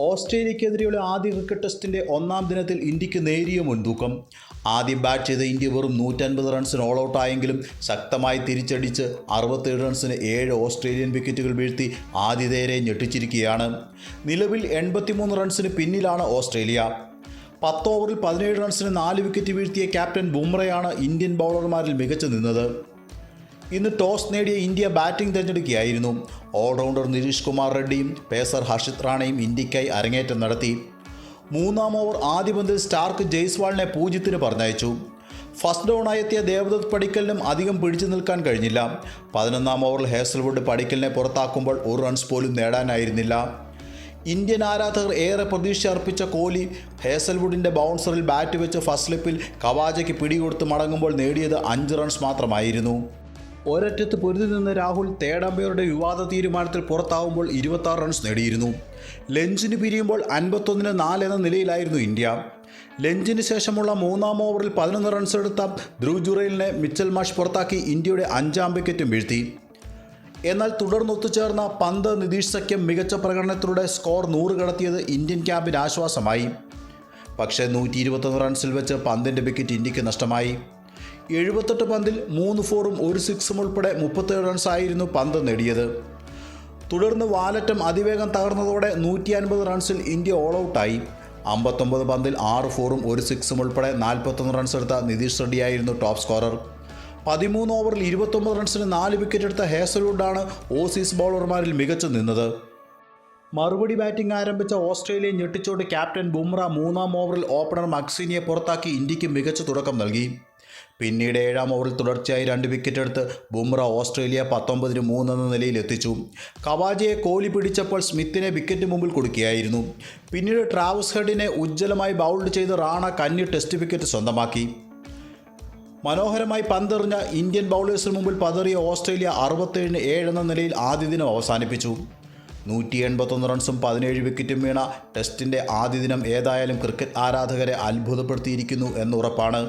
ഓസ്ട്രേലിയക്കെതിരെയുള്ള ആദ്യ ക്രിക്കറ്റ് ടെസ്റ്റിന്റെ ഒന്നാം ദിനത്തിൽ ഇന്ത്യയ്ക്ക് നേരിയ മുൻതൂക്കം. ആദ്യം ബാറ്റ് ചെയ്ത ഇന്ത്യ വെറും നൂറ്റൻപത് റൺസിന് ഓൾ ഔട്ടായെങ്കിലും ശക്തമായി തിരിച്ചടിച്ച് അറുപത്തേഴ് റൺസിന് ഏഴ് ഓസ്ട്രേലിയൻ വിക്കറ്റുകൾ വീഴ്ത്തി ആതിഥേയരെ ഞെട്ടിച്ചിരിക്കുകയാണ്. നിലവിൽ എൺപത്തിമൂന്ന് റൺസിന് പിന്നിലാണ് ഓസ്ട്രേലിയ. പത്ത് ഓവറിൽ പതിനേഴ് റൺസിന് നാല് വിക്കറ്റ് വീഴ്ത്തിയ ക്യാപ്റ്റൻ ബുംറയാണ് ഇന്ത്യൻ ബൗളർമാരിൽ മികച്ചു നിന്നത്. ഇന്ന് ടോസ് നേടിയ ഇന്ത്യ ബാറ്റിംഗ് തിരഞ്ഞെടുക്കുകയായിരുന്നു. ഓൾറൗണ്ടർ നിരീഷ് കുമാർ റെഡ്ഡിയും പേസർ ഹർഷിത് റാണയും ഇന്ത്യക്കായി അരങ്ങേറ്റം നടത്തി. മൂന്നാം ഓവർ ആദ്യ പന്തിൽ സ്റ്റാർക്ക് ജയ്സ്വാളിനെ പൂജ്യത്തിന് പറഞ്ഞയച്ചു. ഫസ്റ്റ് ഡൗണായി എത്തിയ ദേവദത്ത് പടിക്കലിനും അധികം പിടിച്ചു നിൽക്കാൻ കഴിഞ്ഞില്ല. പതിനൊന്നാം ഓവറിൽ ഹേസൽവുഡ് പടിക്കലിനെ പുറത്താക്കുമ്പോൾ ഒരു റൺസ് പോലും നേടാനായിരുന്നില്ല. ഇന്ത്യൻ ആരാധകർ ഏറെ പ്രതീക്ഷ അർപ്പിച്ച കോഹ്ലി ഹേസൽവുഡിന്റെ ബൗൺസറിൽ ബാറ്റ് വെച്ച് ഫസ്റ്റ് സ്ലിപ്പിൽ കവാജയ്ക്ക് പിടികൊടുത്ത് മടങ്ങുമ്പോൾ നേടിയത് അഞ്ച് റൺസ് മാത്രമായിരുന്നു. ഒരറ്റത്ത് പൊരുതി നിന്ന രാഹുൽ തേടമ്പയറുടെ വിവാദ തീരുമാനത്തിൽ പുറത്താവുമ്പോൾ ഇരുപത്താറ് റൺസ് നേടിയിരുന്നു. ലഞ്ചിന് പിരിയുമ്പോൾ അൻപത്തൊന്നിന് നാല് എന്ന നിലയിലായിരുന്നു ഇന്ത്യ. ലഞ്ചിന് ശേഷമുള്ള മൂന്നാം ഓവറിൽ പതിനൊന്ന് റൺസ് എടുത്ത ധ്രുവ് ജുറൈലിനെ മിച്ചൽ മാഷ് പുറത്താക്കി ഇന്ത്യയുടെ അഞ്ചാം വിക്കറ്റും വീഴ്ത്തി. എന്നാൽ തുടർന്ന് ഒത്തുചേർന്ന പന്ത് നിതീഷ് സഖ്യം മികച്ച പ്രകടനത്തിലൂടെ സ്കോർ നൂറ് കടത്തിയത് ഇന്ത്യൻ ക്യാമ്പിന് ആശ്വാസമായി. പക്ഷേ നൂറ്റി ഇരുപത്തൊന്ന് റൺസിൽ വെച്ച് പന്തിന്റെ വിക്കറ്റ് ഇന്ത്യയ്ക്ക് നഷ്ടമായി. എഴുപത്തെട്ട് പന്തിൽ മൂന്ന് ഫോറും ഒരു സിക്സും ഉൾപ്പെടെ മുപ്പത്തേഴ് റൺസായിരുന്നു പന്ത് നേടിയത്. തുടർന്ന് വാലറ്റം അതിവേഗം തകർന്നതോടെ നൂറ്റി അൻപത് റൺസിൽ ഇന്ത്യ ഓൾ ഔട്ടായി അമ്പത്തൊമ്പത് പന്തിൽ ആറ് ഫോറും ഒരു സിക്സും ഉൾപ്പെടെ നാൽപ്പത്തൊന്ന് റൺസ് എടുത്ത നിതീഷ് റെഡ്ഡിയായിരുന്നു ടോപ്പ് സ്കോറർ പതിമൂന്ന് ഓവറിൽ ഇരുപത്തൊമ്പത് റൺസിന് നാല് വിക്കറ്റ് എടുത്ത ഹേസൽവുഡാണ് ഓസീസ് ബൗളർമാരിൽ മികച്ചു നിന്നത്. മറുപടി ബാറ്റിംഗ് ആരംഭിച്ച ഓസ്ട്രേലിയ ഞെട്ടിച്ചോട്ട് ക്യാപ്റ്റൻ ബുംറ മൂന്നാം ഓവറിൽ ഓപ്പണർ മക്സീനിയെ പുറത്താക്കി ഇന്ത്യയ്ക്ക് മികച്ച തുടക്കം നൽകി. പിന്നീട് ഏഴാം ഓവറിൽ തുടർച്ചയായി രണ്ട് വിക്കറ്റ് എടുത്ത് ബുംറ ഓസ്ട്രേലിയ പത്തൊമ്പതിന് മൂന്നെന്ന നിലയിൽ എത്തിച്ചു. കവാജയെ കോലി പിടിച്ചപ്പോൾ സ്മിത്തിനെ വിക്കറ്റ് മുമ്പിൽ കൊടുക്കുകയായിരുന്നു. പിന്നീട് ട്രാവസ് ഹെഡിനെ ഉജ്ജ്വലമായി ബൗൾഡ് ചെയ്ത് റാണ കന്നി ടെസ്റ്റ് വിക്കറ്റ് സ്വന്തമാക്കി. മനോഹരമായി പന്തെറിഞ്ഞ ഇന്ത്യൻ ബൗളേഴ്സിന് മുമ്പിൽ പതറിയ ഓസ്ട്രേലിയ അറുപത്തേഴിന് എന്ന നിലയിൽ ആദ്യ ദിനം അവസാനിപ്പിച്ചു. നൂറ്റി എൺപത്തൊന്ന് റൺസും പതിനേഴ് വിക്കറ്റും വീണ ടെസ്റ്റിന്റെ ആദ്യ ദിനം ഏതായാലും ക്രിക്കറ്റ് ആരാധകരെ അത്ഭുതപ്പെടുത്തിയിരിക്കുന്നു എന്നുറപ്പാണ്.